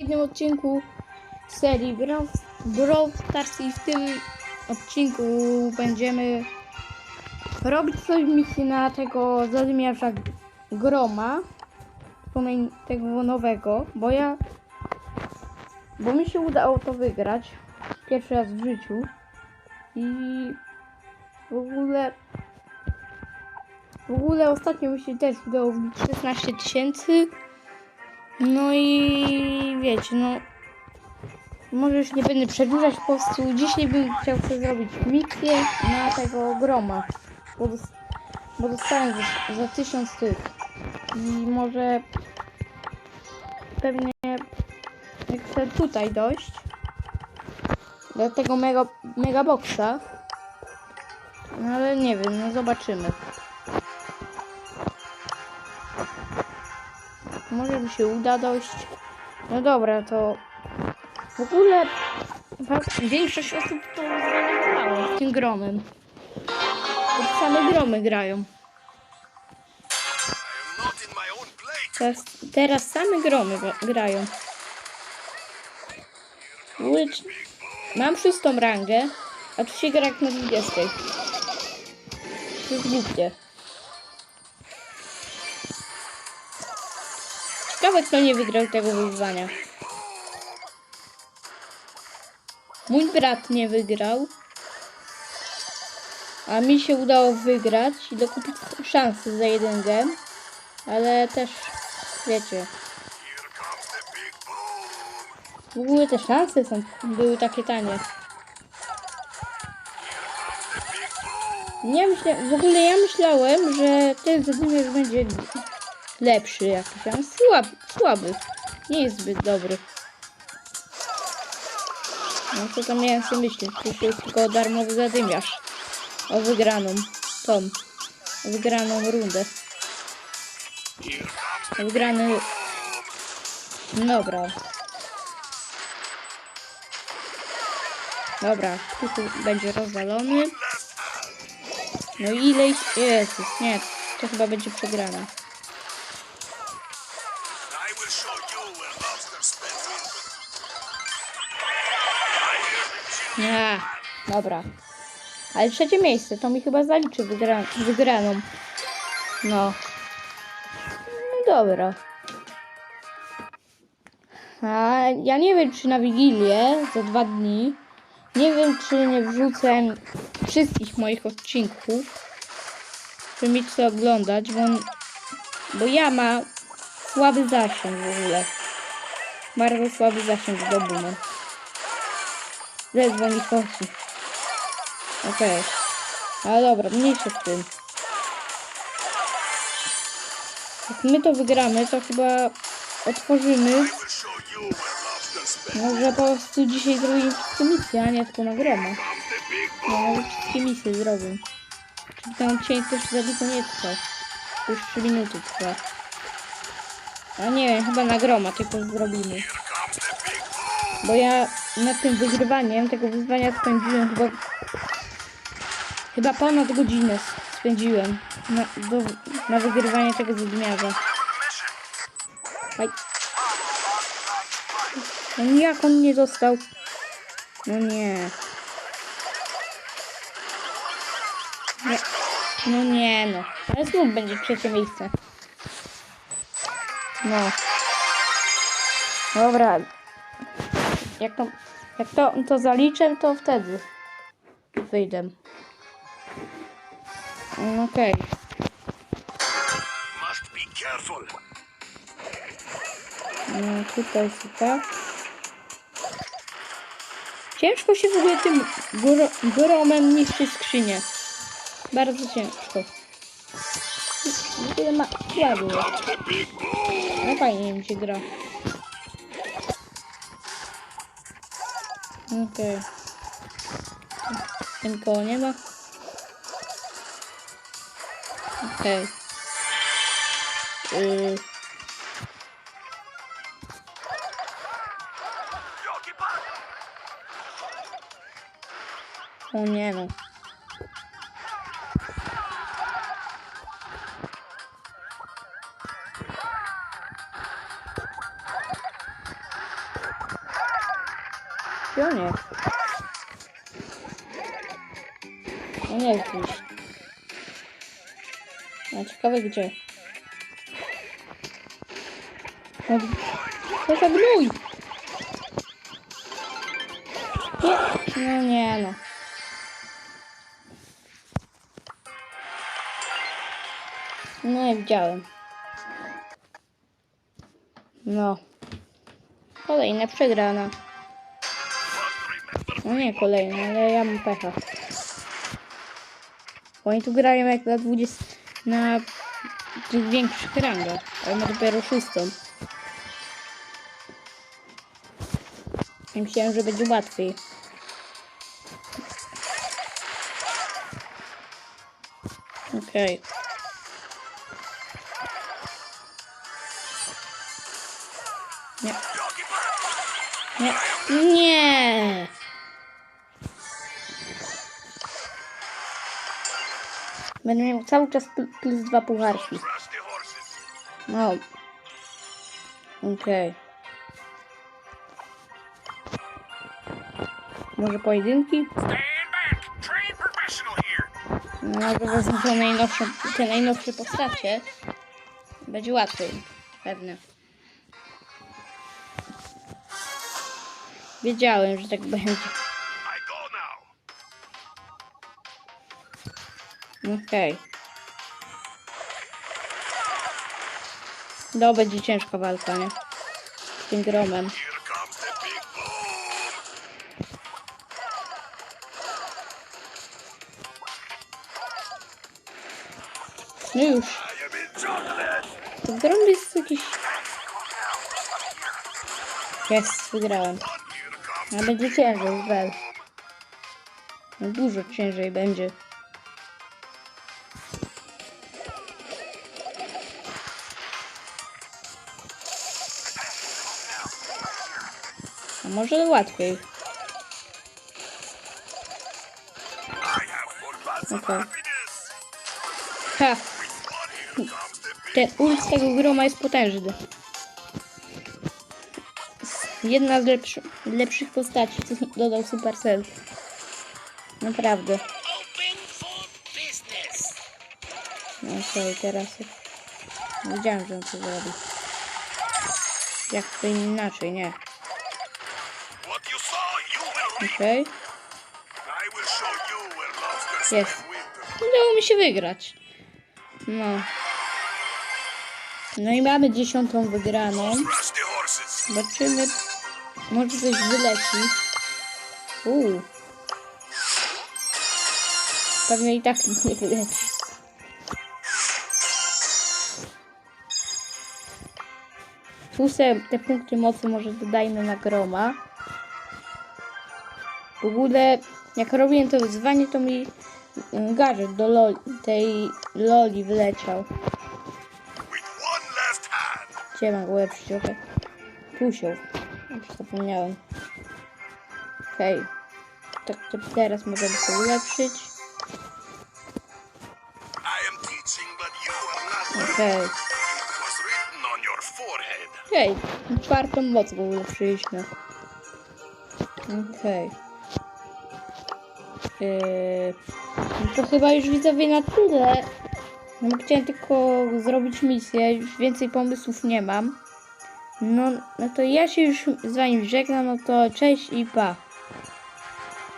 jednym odcinku serii Brawl, Brawl Stars i w tym odcinku będziemy robić coś misji na tego zadymiarza Groma tego nowego, bo ja bo mi się udało to wygrać pierwszy raz w życiu i w ogóle w ogóle ostatnio mi się też udało wbić 16 tysięcy no i wiecie, no może już nie będę przedłużać po prostu. Dzisiaj bym chciał sobie zrobić misję na tego groma. Bo, dos- bo dostałem za, za tysiąc tych. I może pewnie chcę tutaj dojść do tego mega, mega boxa. No ale nie wiem, no zobaczymy. Może mi się uda dojść. No dobra, to w ogóle większość osób to zrealizowało tym gromem. Bo same gromy grają. Teraz, teraz same gromy gra- grają. Mam szóstą rangę, a tu się gra jak na 20. To jest głupie. Ciekawe kto nie wygrał tego wyzwania. Mój brat nie wygrał. A mi się udało wygrać i dokupić szansę za jeden gem. Ale też, wiecie, w ogóle te szanse są, były takie tanie. Nie myślę, w ogóle ja myślałem, że ten zadymiarz będzie lepszy jakiś, ale słaby, słaby. Nie jest zbyt dobry. No co tam miałem sobie myśleć, przecież jest tylko darmowy zadymiarz. O wygraną, tą, o wygraną rundę. O wygrany... Dobra. Dobra, tu będzie rozwalony. No i ile. Jezus, nie, to chyba będzie przegrana. A, dobra. Ale trzecie miejsce, to mi chyba zaliczy wygra wygraną. No. No dobra. A ja nie wiem, czy na Wigilię za dwa dni. Nie wiem, czy nie wrzucę wszystkich moich odcinków. Żeby mieć co oglądać, bo, bo ja ma słaby zasięg w ogóle. Bardzo słaby zasięg do domu. Zadzwoń i chodzi. Okej. Ale dobra, mniejsze z tym. Jak my to wygramy, to chyba otworzymy. Może po prostu dzisiaj zrobimy wszystkie misje, a nie tylko na groma. the big No, może wszystkie misje zrobię. Czyli ten odcinek też za długo nie trwa. Już 3 minuty trwa. A nie wiem, chyba na groma tylko zrobimy. Bo ja nad tym wygrywaniem tego wyzwania spędziłem chyba chyba ponad godzinę spędziłem na, do, na wygrywanie tego zadymiarza. Aj. No jak on nie dostał? No nie. nie. No nie no. Ale znów będzie trzecie miejsce. No. Dobra, jak to, jak to, to zaliczę, to wtedy wyjdę. Mm, Okej. Careful. No, tutaj super. Ciężko się w ogóle tym gro, gromem niszczy skrzynię. Bardzo ciężko. W ogóle ma boom. No fajnie mi się gra. Okej. Okay. Nie ma. Okej. Okay. O nie no. No nie gdzieś. No ciekawe gdzie. To za gnój! Nie, no nie no. No nie widziałem. No. Kolejna przegrana. No nie kolejna, ale ja mam pecha. Bo Oni tu grają jak na 20... na tych większych rangach. A ja mam dopiero szóstą. I Myślałem, że będzie łatwiej. Okej. Nie. Nie. Nie. Będę miał cały czas pl- plus dwa pucharki. No. Okej. Może pojedynki? No to wezmę te najnowsze, te najnowsze postacie. Będzie łatwiej. Pewnie. Wiedziałem, że tak będzie. Okej. No, będzie ciężka walka, nie? Z tym gromem. No już. To grom jest jakiś... Jest, wygrałem. A będzie ciężej, wel. No dużo ciężej będzie. Może łatwiej. Okay. Ha! Ten ult tego groma jest potężny. Jedna z lepszy, lepszych postaci, co dodał Supercell. Naprawdę. No Okej, teraz... Wiedziałem, że on to zrobi. Jak to inaczej, nie. Okej. Spend winter. Udało mi się wygrać. No. No i mamy dziesiątą wygraną. Zobaczymy. Może coś wyleci. Uuu. Pewnie i tak nie wyleci. Sobie te punkty mocy może dodajmy na groma. W ogóle jak robiłem to wyzwanie to mi mm, gadżet do loli, tej loli wleciał. Gdzie mam ulepszyć? Okej. Pusią. Zapomniałem. Okej. Tak, to teraz możemy to ulepszyć. Okej. Forehead. Okej. Czwartą moc go ulepszyliśmy. Okej. Yy, to chyba już widzowie na tyle. No chciałem tylko zrobić misję, już więcej pomysłów nie mam. No, no to ja się już z wami żegnam, no to cześć i pa.